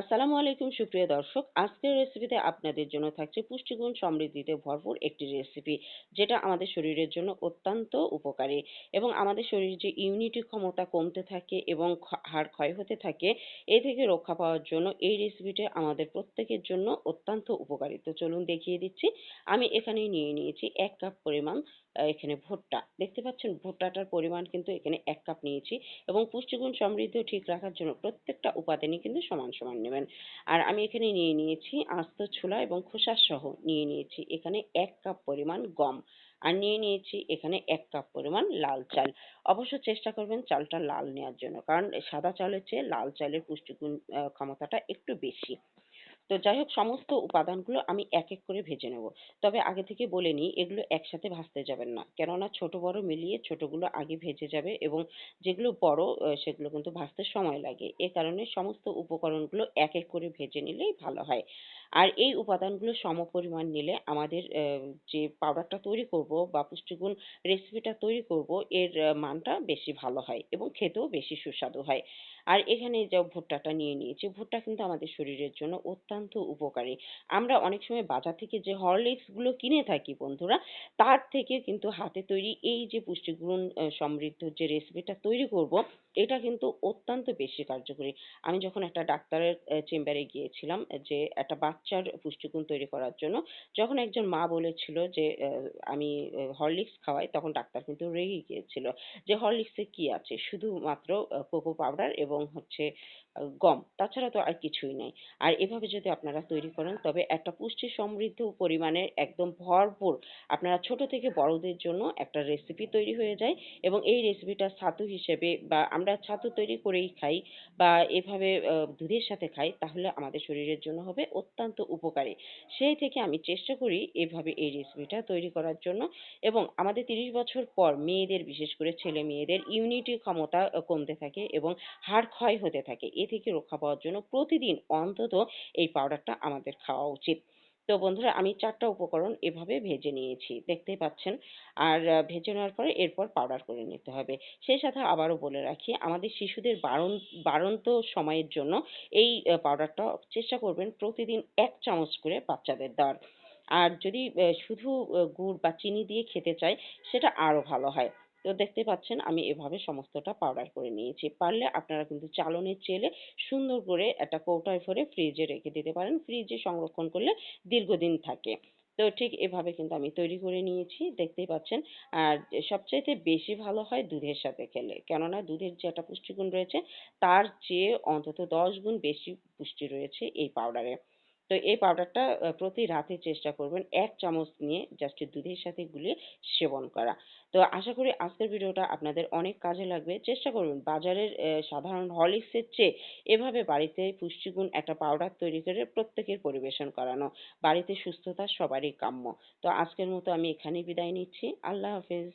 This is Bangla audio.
আসসালামু আলাইকুম, সুপ্রিয় দর্শক। আজকের রেসিপিতে আপনাদের জন্য থাকছে পুষ্টিগুণ সমৃদ্ধিতে ভরপুর একটি রেসিপি যেটা আমাদের শরীরের জন্য অত্যন্ত উপকারী এবং আমাদের শরীরের যে ইমিউনিটি ক্ষমতা কমতে থাকে এবং হাড় ক্ষয় হতে থাকে, এ থেকে রক্ষা পাওয়ার জন্য এই রেসিপিটা আমাদের প্রত্যেকের জন্য অত্যন্ত উপকারী তো চলুন দেখিয়ে দিচ্ছি। আমি এখানে নিয়ে নিয়েছি এক কাপ পরিমাণ এখানে ভুট্টা। দেখতে পাচ্ছেন, ভুট্টাটার পরিমাণ কিন্তু এখানে এক কাপ নিয়েছি এবং পুষ্টিগুণ সমৃদ্ধ ঠিক রাখার জন্য প্রত্যেকটা উপাদানই কিন্তু সমান সমান নেবেন। আর আমি এখানে নিয়ে নিয়েছি আস্ত ছোলা এবং খোসা সহ নিয়ে নিয়েছি। এখানে এক কাপ পরিমাণ গম আর নিয়ে নিয়েছি এখানে এক কাপ পরিমাণ লাল চাল। অবশ্য চেষ্টা করবেন চালটা লাল নেওয়ার জন্য, কারণ সাদা চালের চেয়ে লাল চালের পুষ্টিগুণ ক্ষমতাটা একটু বেশি। তো যাই হোক, সমস্ত উপাদানগুলো আমি এক এক করে ভেজে নেব। তবে আগে থেকে বলে নিই, এগুলো একসাথে ভাজতে যাবেন না। কেননা ছোট বড় মিলিয়ে ছোটগুলো আগে ভেজে যাবে এবং যেগুলো বড় সেগুলো কিন্তু ভাজতে সময় লাগে। এ কারণে সমস্ত উপকরণগুলো এক এক করে ভেজে নিলেই ভালো হয়। আর এই উপাদানগুলো সমপরিমাণ নিলে আমাদের যে পাউডারটা তৈরি করব বা পুষ্টিগুণ রেসিপিটা তৈরি করব, এর মানটা বেশি ভালো হয় এবং খেতেও বেশি সুস্বাদু হয়। আর এখানে যে ভুট্টাটা নিয়ে নিয়েছি, ভুট্টা কিন্তু আমাদের শরীরের জন্য অত্যন্ত উপকারী। আমরা অনেক সময় বাজার থেকে যে হরলিক্সগুলো কিনে থাকি বন্ধুরা, তার থেকে কিন্তু হাতে তৈরি এই যে পুষ্টিগুণ সমৃদ্ধ যে রেসিপিটা তৈরি করব, এটা কিন্তু অত্যন্ত বেশি কার্যকরী। আমি যখন একটা ডাক্তারের চেম্বারে গিয়েছিলাম, যে একটা বাচ্চার পুষ্টিগুণ তৈরি করার জন্য। যখন একজন মা বলেছিল যে আমি হরলিক্স খাওয়াই তখন ডাক্তার কিন্তু রেগে গিয়েছিল যে, হরলিক্সে কি আছে? শুধুমাত্র কোকো পাউডার এবং হচ্ছে গম। তাছাড়া তো আর কিছুই নেই। আর এভাবে যদি আপনারা তৈরি করেন, তবে একটা পুষ্টি সমৃদ্ধ পরিমাণের একদম ভরপুর, আপনারা ছোট থেকে বড়দের জন্য একটা রেসিপি তৈরি হয়ে যায় এবং এই রেসিপিটা ছাতু হিসেবে বা আমরা ছাতু তৈরি করেই খাই বা এভাবে দুধের সাথে খাই, তাহলে আমাদের শরীরের জন্য হবে অত্যন্ত উপকারী। সেই থেকে আমি চেষ্টা করি এভাবে এই রেসিপিটা তৈরি করার জন্য এবং আমাদের তিরিশ বছর পর মেয়েদের, বিশেষ করে ছেলে মেয়েদের ইউনিটি ক্ষমতা কমতে থাকে এবং হাড় ক্ষয় হতে থাকে। এ থেকে রক্ষা পাওয়ার জন্য প্রতিদিন অন্তত এই পাউডারটা আমাদের খাওয়া উচিত। তো বন্ধুরা, আমি চারটা উপকরণ এভাবে ভেজে নিয়েছি, দেখতেই পাচ্ছেন। আর ভেজে নেওয়ার পরে এরপর পাউডার করে নিতে হবে। সেই সাথে আবারও বলে রাখি, আমাদের শিশুদের বারণ বাড়ন্ত সময়ের জন্য এই পাউডারটা চেষ্টা করবেন প্রতিদিন এক চামচ করে বাচ্চাদের দেওয়ার। আর যদি শুধু গুড় বা চিনি দিয়ে খেতে চায়, সেটা আরও ভালো হয়। তো দেখতে পাচ্ছেন আমি এভাবে সমস্তটা পাউডার করে নিয়েছি। পারলে আপনারা কিন্তু চালনের চেলে সুন্দর করে একটা কৌটায় ভরে ফ্রিজে রেখে দিতে পারেন। ফ্রিজে সংরক্ষণ করলে দীর্ঘদিন থাকে। তো ঠিক এভাবে কিন্তু আমি তৈরি করে নিয়েছি, দেখতেই পাচ্ছেন। আর সবচাইতে বেশি ভালো হয় দুধের সাথে খেলে। কেননা দুধের যে একটা পুষ্টিগুণ রয়েছে, তার চেয়ে অন্তত দশ গুণ বেশি পুষ্টি রয়েছে এই পাউডারে তো এই পাউডারটা প্রতি রাতে চেষ্টা করবেন এক চামচ নিয়ে জাস্ট দুধের সাথে গুলিয়ে সেবন করা। তো আশা করি আজকের ভিডিওটা আপনাদের অনেক কাজে লাগবে। চেষ্টা করবেন বাজারের সাধারণ হরলিক্সের চেয়ে এভাবে বাড়িতে পুষ্টিগুণ একটা পাউডার তৈরি করে প্রত্যেকের পরিবেশন করানো, বাড়িতে সুস্থতা সবারই কাম্য। তো আজকের মতো আমি এখানেই বিদায় নিচ্ছি। আল্লাহ হাফেজ।